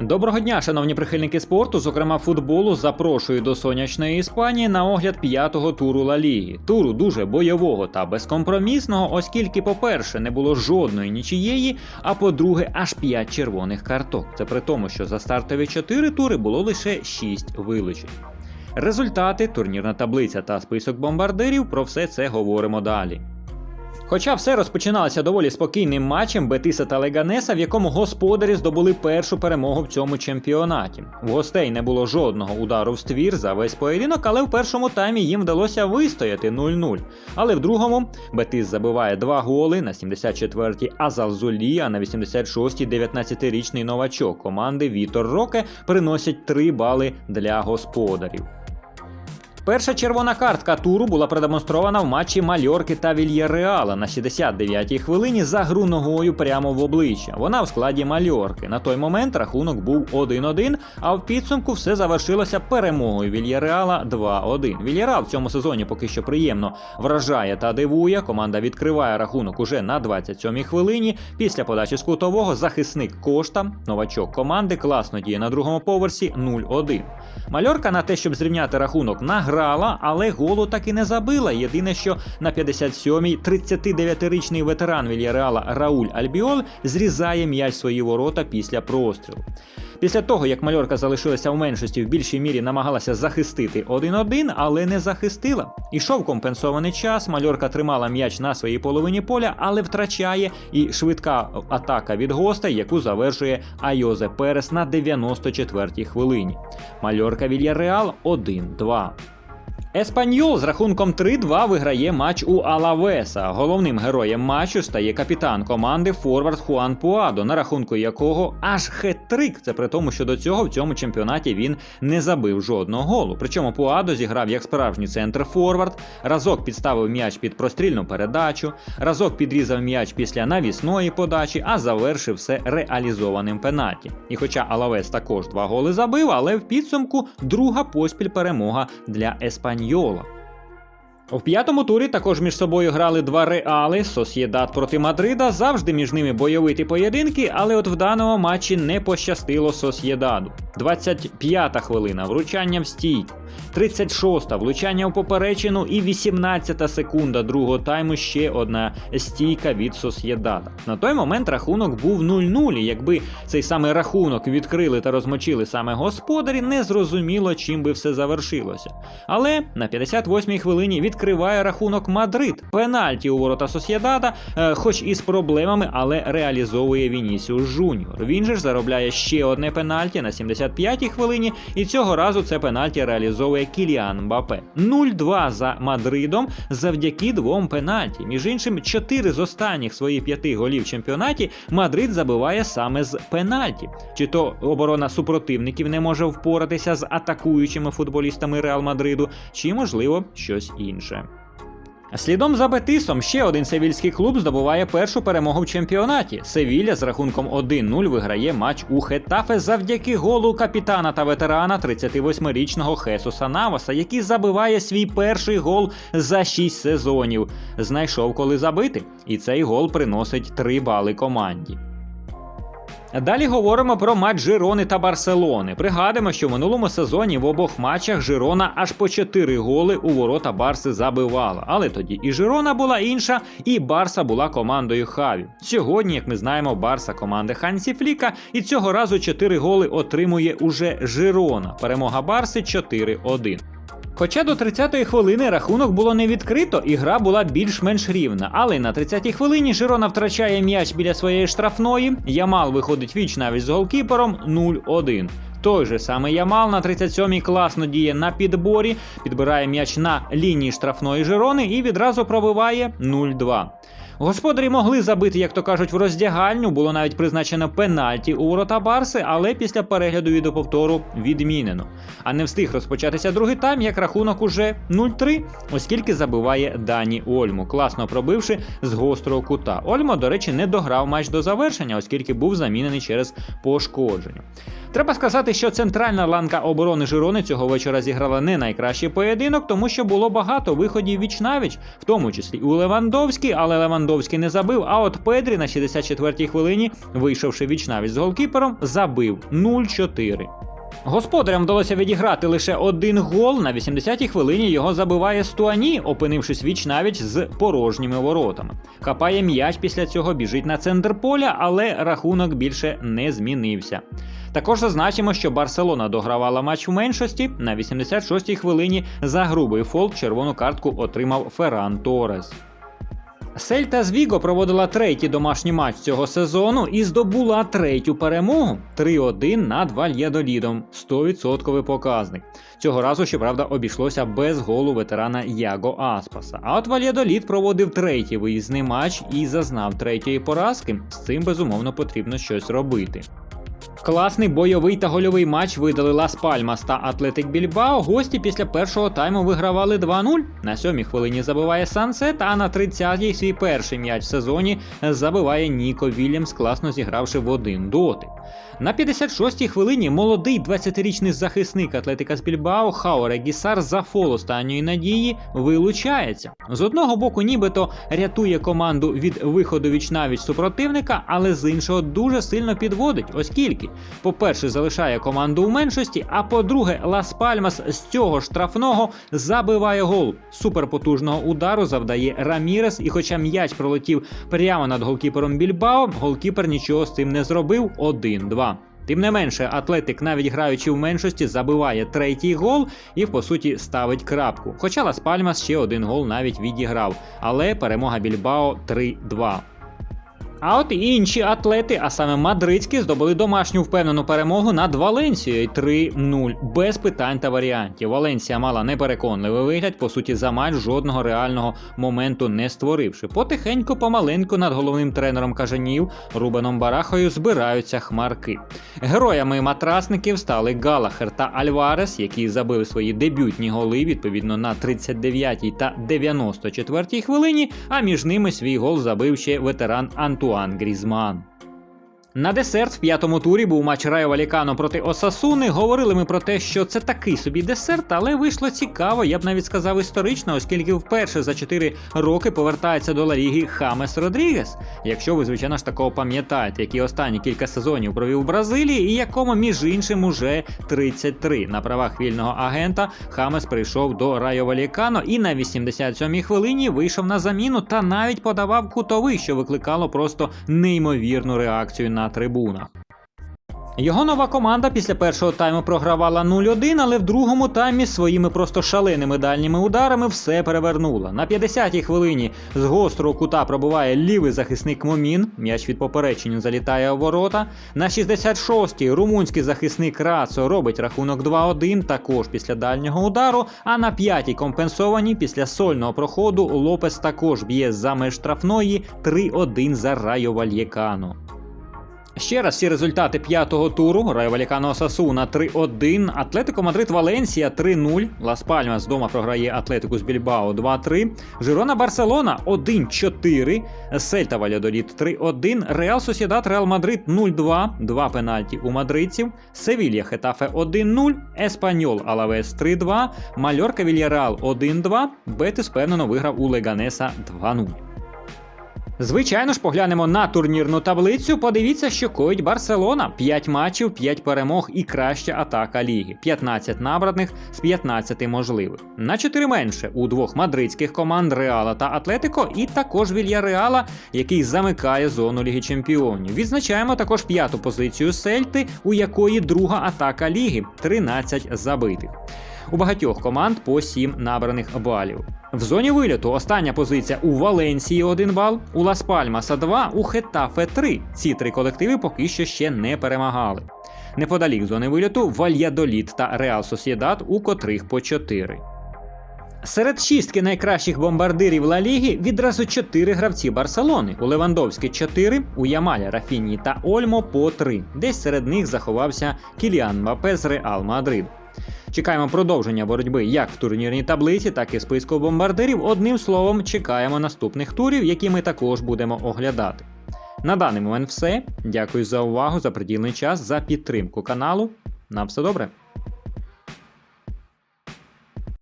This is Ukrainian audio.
Доброго дня, шановні прихильники спорту, зокрема футболу, запрошую до сонячної Іспанії на огляд п'ятого туру Ла Ліги. Туру дуже бойового та безкомпромісного, оскільки, по-перше, не було жодної нічиєї, а по-друге, аж 5 червоних карток. Це при тому, що за стартові 4 тури було лише 6 вилучень. Результати, турнірна таблиця та список бомбардирів про все це говоримо далі. Хоча все розпочиналося доволі спокійним матчем Бетиса та Леганеса, в якому господарі здобули першу перемогу в цьому чемпіонаті. У гостей не було жодного удару в ствір за весь поєдинок, але в першому таймі їм вдалося вистояти 0-0. Але в другому Бетис забиває два голи на 74-й Азал Зулі, а на 86-й 19-річний новачок команди Вітор Роке приносять 3 бали для господарів. Перша червона картка туру була продемонстрована в матчі Мальорки та Вільяреала на 69-й хвилині за гру ногою прямо в обличчя. Вона в складі Мальорки. На той момент рахунок був 1-1, а в підсумку все завершилося перемогою Вільяреала 2-1. Вільяреал в цьому сезоні поки що приємно вражає та дивує. Команда відкриває рахунок уже на 27-й хвилині. Після подачі з кутового захисник Кошта, новачок команди, класно діє на другому поверсі 0-1. Мальорка на те, щоб зрівняти рахунок, награла, але голу так і не забила. Єдине, що на 57-й 39-річний ветеран Вільяреала Рауль Альбіол зрізає м'яч свої ворота після прострілу. Після того, як Мальорка залишилася в меншості, в більшій мірі намагалася захистити 1-1, але не захистила. Ішов компенсований час. Мальорка тримала м'яч на своїй половині поля, але втрачає і швидка атака від гостей, яку завершує Айозе Перес на 94-й хвилині. Мальорка Вільяреал 1-2. Еспаньол з рахунком 3-2 виграє матч у Алавеса. Головним героєм матчу стає капітан команди Форвард Хуан Пуадо, на рахунку якого аж хет-трик. Це при тому, що до цього в цьому чемпіонаті він не забив жодного голу. Причому Пуадо зіграв як справжній центр Форвард, разок підставив м'яч під прострільну передачу, разок підрізав м'яч після навісної подачі, а завершив все реалізованим пенальті. І хоча Алавес також два голи забив, але в підсумку друга поспіль перемога для Еспаньола. У п'ятому турі також між собою грали два реали Сосєдат проти Мадрида. Завжди між ними бойовиті поєдинки, але от в даному матчі не пощастило Сосєдаду. 25-та хвилина вручання в стійку, 36-та влучання у поперечину і 18-та секунда другого тайму ще одна стійка від Сосєдада. На той момент рахунок був 0-0, і якби цей самий рахунок відкрили та розмочили саме господарі, не зрозуміло, чим би все завершилося. Але на 58-й хвилині відкриває рахунок Мадрид. Пенальті у ворота Сосєдада, е, хоч і з проблемами, але реалізовує Вінісіус Жуніор. Він же ж заробляє ще одне пенальті на 75-й хвилині, і цього разу це пенальті реалізовує Кіліан Мбапе. 0-2 за Мадридом завдяки двом пенальті. Між іншим, чотири з останніх своїх п'яти голів в чемпіонаті Мадрид забиває саме з пенальті. Чи то оборона супротивників не може впоратися з атакуючими футболістами Реал Мадриду, чи можливо щось інше. Слідом за Бетисом ще один севільський клуб здобуває першу перемогу в чемпіонаті. Севілля з рахунком 1-0 виграє матч у Хетафе завдяки голу капітана та ветерана 38-річного Хесуса Наваса, який забиває свій перший гол за 6 сезонів. Знайшов коли забити, і цей гол приносить 3 бали команді. Далі говоримо про матч Жирони та Барселони. Пригадуємо, що в минулому сезоні в обох матчах Жирона аж по 4 голи у ворота Барси забивала. Але тоді і Жирона була інша, і Барса була командою Хаві. Сьогодні, як ми знаємо, Барса команди Хансі Фліка, і цього разу 4 голи отримує уже Жирона. Перемога Барси 4-1. Хоча до 30-ї хвилини рахунок було не відкрито, і гра була більш-менш рівна. Але на 30-й хвилині Жирона втрачає м'яч біля своєї штрафної. Ямал виходить віч навіть з голкіпером 0-1. Той же самий Ямал на 37-й класно діє на підборі, підбирає м'яч на лінії штрафної Жирони і відразу пробиває 0-2. Господарі могли забити, як то кажуть, в роздягальню. Було навіть призначено пенальті у ворота Барси, але після перегляду відеоповтору відмінено. А не встиг розпочатися другий тайм, як рахунок уже 0-3, оскільки забиває Дані Ольму, класно пробивши з гострого кута. Ольмо, до речі, не дограв матч до завершення, оскільки був замінений через пошкодження. Треба сказати, що центральна ланка оборони Жирони цього вечора зіграла не найкращий поєдинок, тому що було багато виходів віч навіч, в тому числі у Левандовській, але Левандовський не забив. А от Педрі на 64-й хвилині, вийшовши віч навіч з голкіпером, забив 0-4. Господарям вдалося відіграти лише один гол. На 80-й хвилині його забиває Стуані, опинившись віч навіч з порожніми воротами. Хапає м'яч після цього, біжить на центр поля, але рахунок більше не змінився. Також зазначимо, що Барселона догравала матч в меншості. На 86-й хвилині за грубий фолк червону картку отримав Ферран Торес. Сельта з Віго проводила третій домашній матч цього сезону і здобула третю перемогу 3-1 над Вальєдолідом. 100% показник. Цього разу, щоправда, обійшлося без голу ветерана Яго Аспаса. А от Вальєдолід проводив третій виїзний матч і зазнав третьої поразки. З цим безумовно потрібно щось робити. Класний бойовий та гольовий матч видали Лас Пальмас та Атлетик Більбао. Гості після першого тайму вигравали 2-0. На сьомій хвилині забиває Сансет, а на 30-й свій перший м'яч в сезоні забиває Ніко Вільямс, класно зігравши в один дотик. На 56-й хвилині молодий 20-річний захисник Атлетика з Більбао Хауре Гісар за фол останньої надії вилучається. З одного боку, нібито рятує команду від виходу вічнавіч супротивника, але з іншого дуже сильно підводить, оскільки, по-перше, залишає команду у меншості, а по-друге, Лас Пальмас з цього штрафного забиває гол. Суперпотужного удару завдає Рамірес, і хоча м'яч пролетів прямо над голкіпером Більбао, голкіпер нічого з цим не зробив 1-2. Тим не менше, Атлетик, навіть граючи в меншості, забиває третій гол і по суті ставить крапку. Хоча Лас Пальмас ще один гол навіть відіграв, але перемога Більбао 3-2. А от інші атлети, а саме мадридські, здобули домашню впевнену перемогу над Валенсією 3-0. Без питань та варіантів. Валенсія мала непереконливий вигляд, по суті, за матч жодного реального моменту не створивши. Потихеньку, помаленьку над головним тренером кажанів Рубеном Барахою збираються хмарки. Героями матрасників стали Галахер та Альварес, які забили свої дебютні голи відповідно на 39-й та 94-й хвилині. А між ними свій гол забив ще ветеран Антуан Грізман. На десерт в п'ятому турі був матч Райо Валікано проти Осасуни. Говорили ми про те, що це такий собі десерт, але вийшло цікаво, я б навіть сказав історично, оскільки вперше за 4 роки повертається до Ла Ліги Хамес Родрігес. Якщо ви, звичайно ж, такого пам'ятаєте, який останні кілька сезонів провів в Бразилії, і якому, між іншим, уже 33. На правах вільного агента Хамес прийшов до Райо Валікано і на 87-й хвилині вийшов на заміну та навіть подавав кутовий, що викликало просто неймовірну реакцію на трибунах. Його нова команда після першого тайму програвала 0-1, але в другому таймі своїми просто шаленими дальніми ударами все перевернула. На 50-й хвилині з гострого кута пробуває лівий захисник Момін. М'яч від поперечення залітає у ворота. На 66-й румунський захисник Рацо робить рахунок 2-1, також після дальнього удару. А на 5-й компенсованій після сольного проходу Лопес також б'є за меж штрафної 3-1 за Райо Вальєкано. Ще раз всі результати п'ятого туру: Райо Валікано Осасуна 3-1, Атлетико Мадрид Валенсія 3-0. Лас Пальмас вдома програє Атлетику з Більбао 2-3. Жирона Барселона 1-4. Сельта Вальядоліт 3-1. Реал Сосідат Реал Мадрид 0-2. Два пенальті у мадридців. Севілья Хетафе 1-0. Еспаньол Алавес 3-2. Мальорка Вільяреал 1-2. Бетис впевнено виграв у Леганеса 2-0. Звичайно ж, поглянемо на турнірну таблицю. Подивіться, що коїть Барселона: 5 матчів, 5 перемог і краща атака ліги. 15 набраних з 15 можливих. На 4 менше у двох мадридських команд Реала та Атлетико, і також Вільяреала, який замикає зону Ліги Чемпіонів. Відзначаємо також п'яту позицію Сельти, у якої друга атака ліги 13 забитих. У багатьох команд по 7 набраних балів. В зоні виліту остання позиція у Валенсії 1 бал, у Лас Пальмаса 2, у Хетафе 3. Ці три колективи поки що ще не перемагали. Неподалік зони виліту Вальядоліт та Реал Сосєдат, у котрих по 4. Серед шістки найкращих бомбардирів Ла Ліги відразу чотири гравці Барселони. У Левандовській 4, у Ямаля, Рафіні та Ольмо по 3. Десь серед них заховався Кіліан Мбапе з Реал Мадрид. Чекаємо продовження боротьби як в турнірній таблиці, так і списку бомбардирів. Одним словом, чекаємо наступних турів, які ми також будемо оглядати. На даний момент все. Дякую за увагу, за приділений час, за підтримку каналу. На все добре.